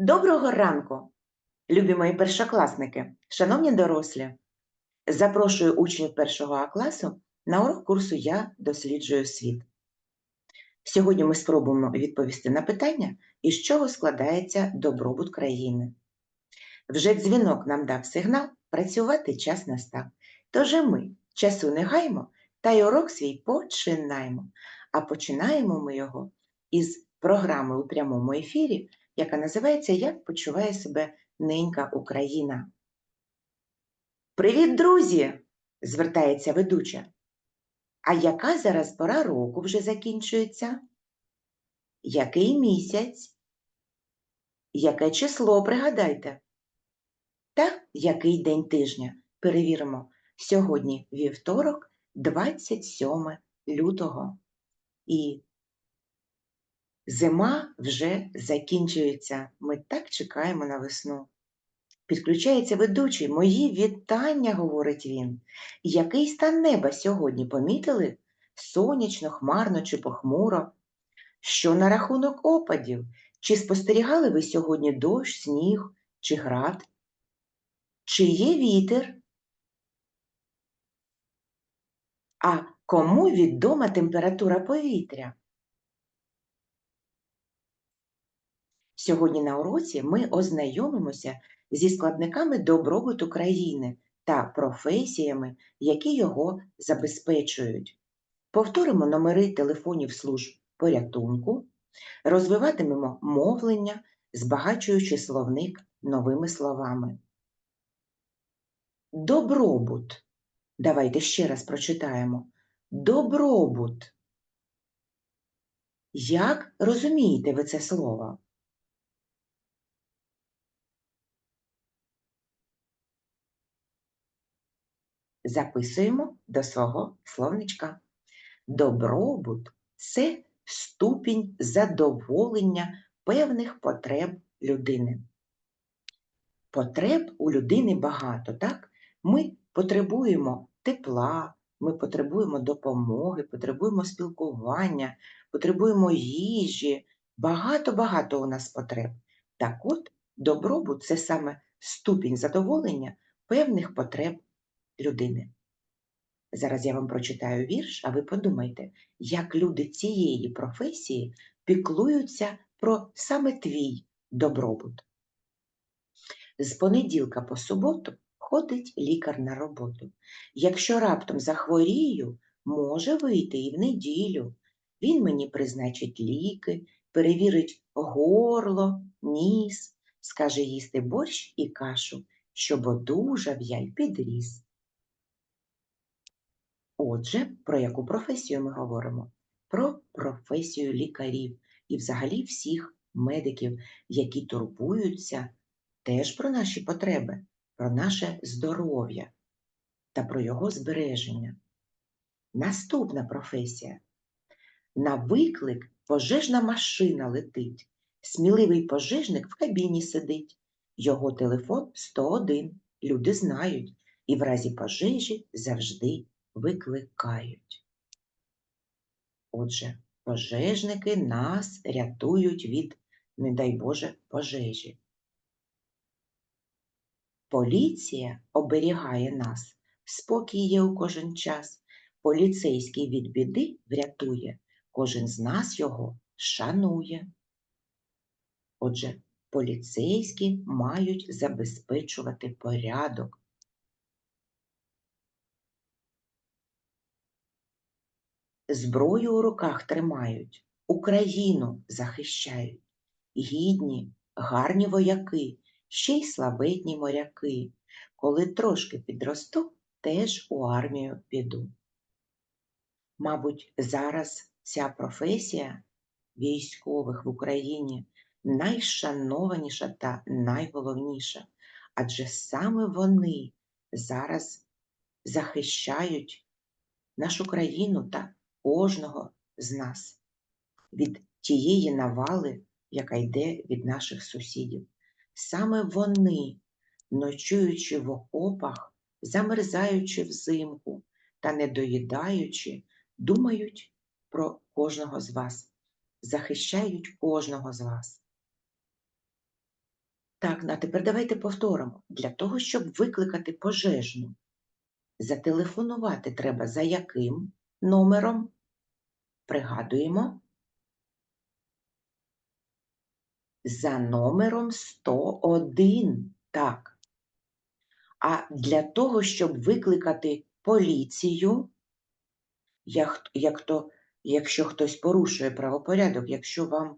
Доброго ранку, любі мої першокласники, шановні дорослі. Запрошую учнів першого А класу на урок курсу Я досліджую світ. Сьогодні ми спробуємо відповісти на питання, із чого складається добробут країни. Вже дзвінок нам дав сигнал, працювати час настав. Тож і ми часу не гаймо та й урок свій починаємо. А починаємо ми його із програми у прямому ефірі, яка називається Як почуває себе ненька Україна. Привіт, друзі! звертається ведуча. А яка зараз пора року вже закінчується? Який місяць? Яке число пригадайте? Та який день тижня? Перевіримо. Сьогодні вівторок, 27 лютого. І Зима вже закінчується. Ми так чекаємо на весну. Підключається ведучий. Мої вітання, говорить він. Який стан неба сьогодні помітили? Сонячно, хмарно чи похмуро? Що на рахунок опадів? Чи спостерігали ви сьогодні дощ, сніг чи град? Чи є вітер? А кому відома температура повітря? Сьогодні на уроці ми ознайомимося зі складниками добробуту країни та професіями, які його забезпечують. Повторимо номери телефонів служб порятунку, розвиватимемо мовлення, збагачуючи словник новими словами. Добробут. Давайте ще раз прочитаємо. Добробут. Як розумієте ви це слово? Записуємо до свого словничка. Добробут це ступінь задоволення певних потреб людини. Потреб у людини багато, так? Ми потребуємо тепла, ми потребуємо допомоги, потребуємо спілкування, потребуємо їжі, багато-багато у нас потреб. Так от, добробут це саме ступінь задоволення певних потреб людини. Зараз я вам прочитаю вірш, а ви подумайте, як люди цієї професії піклуються про саме твій добробут. З понеділка по суботу ходить лікар на роботу. Якщо раптом захворію, може вийти і в неділю. Він мені призначить ліки, перевірить горло, ніс, скаже їсти борщ і кашу, щоб одужав я й підріс. Отже, про яку професію ми говоримо? Про професію лікарів і взагалі всіх медиків, які турбуються теж про наші потреби, про наше здоров'я та про його збереження. Наступна професія. На виклик пожежна машина летить. Сміливий пожежник в кабіні сидить. Його телефон 101. Люди знають, і в разі пожежі завжди викликають. Отже, пожежники нас рятують від, не дай Боже, пожежі. Поліція оберігає нас, спокій є у кожен час. Поліцейський від біди врятує, кожен з нас його шанує. Отже, поліцейські мають забезпечувати порядок, зброю у руках тримають, Україну захищають. Гідні, гарні вояки, ще й славетні моряки. Коли трошки підросту, теж у армію піду. Мабуть, зараз ця професія військових в Україні найшанованіша та найголовніша, адже саме вони зараз захищають нашу країну та кожного з нас від тієї навали, яка йде від наших сусідів. Саме вони, ночуючи в окопах, замерзаючи взимку та не доїдаючи, думають про кожного з вас, захищають кожного з вас. Так, а тепер давайте повторимо. Для того, щоб викликати пожежну, зателефонувати треба за яким номером? Пригадуємо. За номером 101. Так. А для того, щоб викликати поліцію, як, як то, якщо хтось порушує правопорядок, якщо вам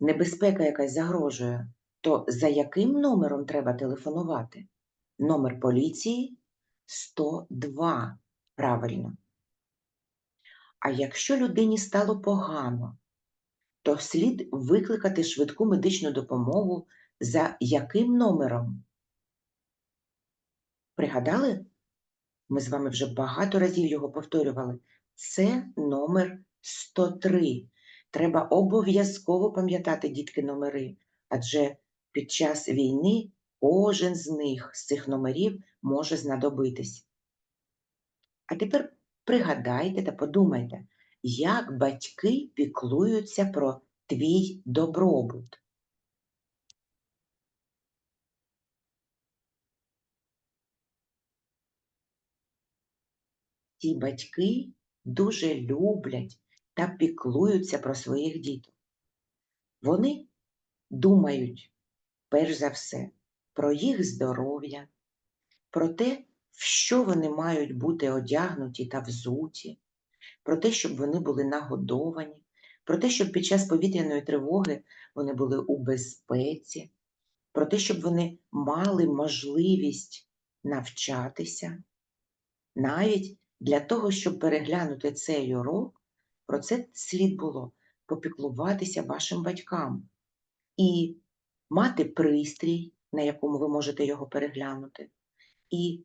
небезпека якась загрожує, то за яким номером треба телефонувати? Номер поліції 102. Правильно. А якщо людині стало погано, то слід викликати швидку медичну допомогу за яким номером? Пригадали? Ми з вами вже багато разів його повторювали. Це номер 103. Треба обов'язково пам'ятати, дітки, номери, адже під час війни кожен з них, з цих номерів, може знадобитись. А тепер пригадайте та подумайте, як батьки піклуються про твій добробут. Ці батьки дуже люблять та піклуються про своїх діток. Вони думають, перш за все, про їх здоров'я, про те, в що вони мають бути одягнуті та взуті, про те, щоб вони були нагодовані, про те, щоб під час повітряної тривоги вони були у безпеці, про те, щоб вони мали можливість навчатися. Навіть для того, щоб переглянути цей урок, про це слід було попіклуватися вашим батькам і мати пристрій, на якому ви можете його переглянути, і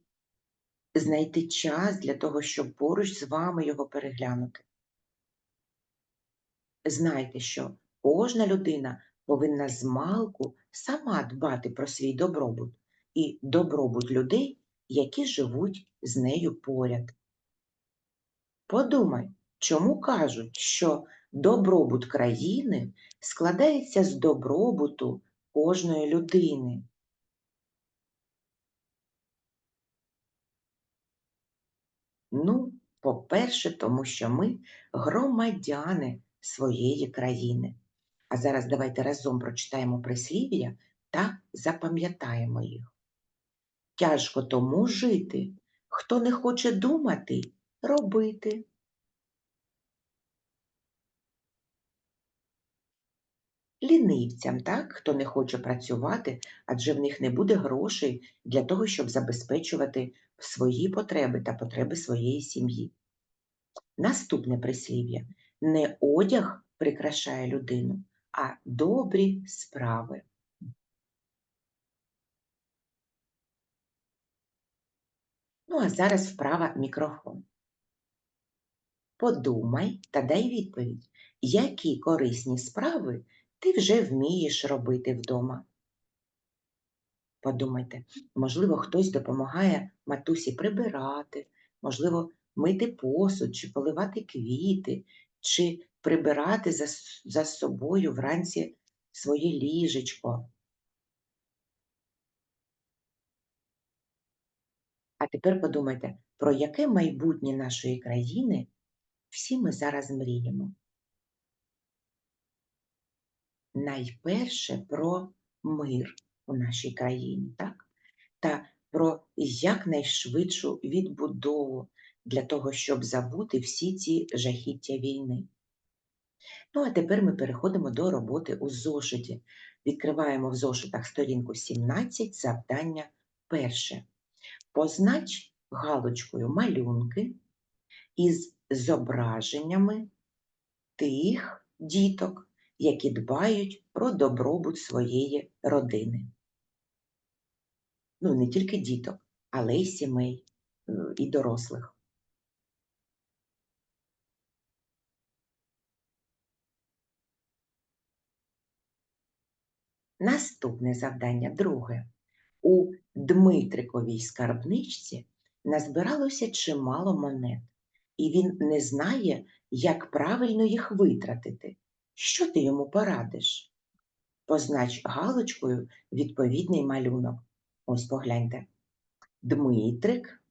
знайти час для того, щоб поруч з вами його переглянути. Знайте, що кожна людина повинна змалку сама дбати про свій добробут і добробут людей, які живуть з нею поряд. Подумай, чому кажуть, що добробут країни складається з добробуту кожної людини. Ну, по-перше, тому що ми громадяни своєї країни. А зараз давайте разом прочитаємо прислів'я та запам'ятаємо їх. Тяжко тому жити, хто не хоче думати, робити. Лінивцям, так, хто не хоче працювати, адже в них не буде грошей для того, щоб забезпечувати свої потреби та потреби своєї сім'ї. Наступне прислів'я не одяг прикрашає людину, а добрі справи. Ну, а зараз вправа мікрофон. Подумай та дай відповідь, які корисні справи ти вже вмієш робити вдома. Подумайте, можливо, хтось допомагає матусі прибирати, можливо, мити посуд, чи поливати квіти, чи прибирати за, за собою вранці своє ліжечко. А тепер подумайте, про яке майбутнє нашої країни всі ми зараз мріємо. Найперше про мир у нашій країні, так? Та про якнайшвидшу відбудову для того, щоб забути всі ці жахіття війни. Ну, а тепер ми переходимо до роботи у зошиті. Відкриваємо в зошитах сторінку 17, завдання перше. Познач галочкою малюнки із зображеннями тих діток, які дбають про добробут своєї родини. Ну, не тільки діток, але й сімей е, і дорослих. Наступне завдання друге. У Дмитриковій скарбничці назбиралося чимало монет, і він не знає, як правильно їх витратити. Що ти йому порадиш? Познач галочкою відповідний малюнок. Ось погляньте. Дмитрик,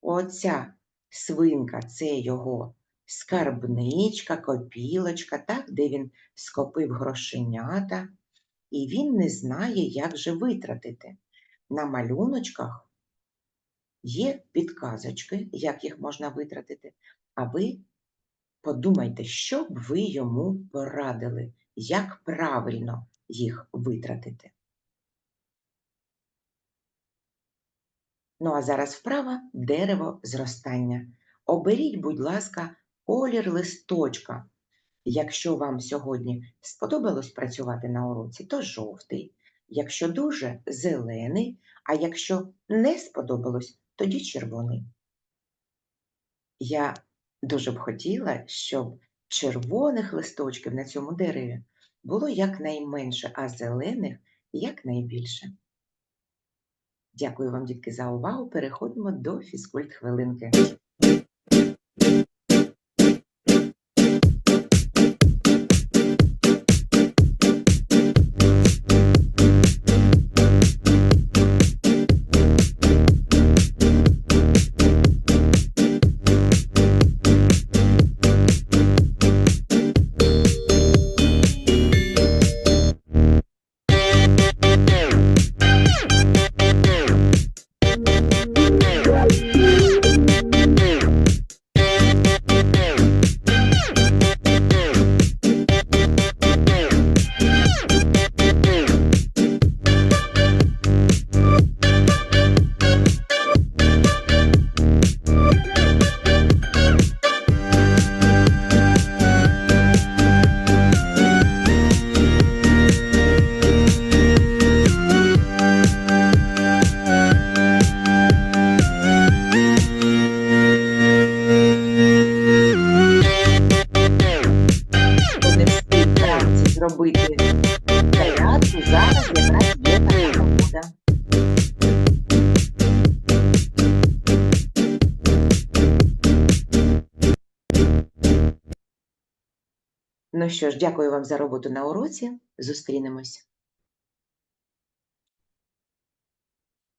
оця свинка це його скарбничка, копілочка, так, де він скопив грошенята, і він не знає, як же витратити. На малюночках є підказочки, як їх можна витратити, а ви подумайте, що б ви йому порадили, як правильно їх витратити. Ну а зараз вправа дерево зростання. Оберіть, будь ласка, колір листочка. Якщо вам сьогодні сподобалось працювати на уроці, то жовтий. Якщо дуже зелений, а якщо не сподобалось, тоді червоний. Я дуже б хотіла, щоб червоних листочків на цьому дереві було якнайменше, а зелених якнайбільше. Дякую вам, дітки, за увагу. Переходимо до фізкульт хвилинки. Ну що ж, дякую вам за роботу на уроці. Зустрінемось.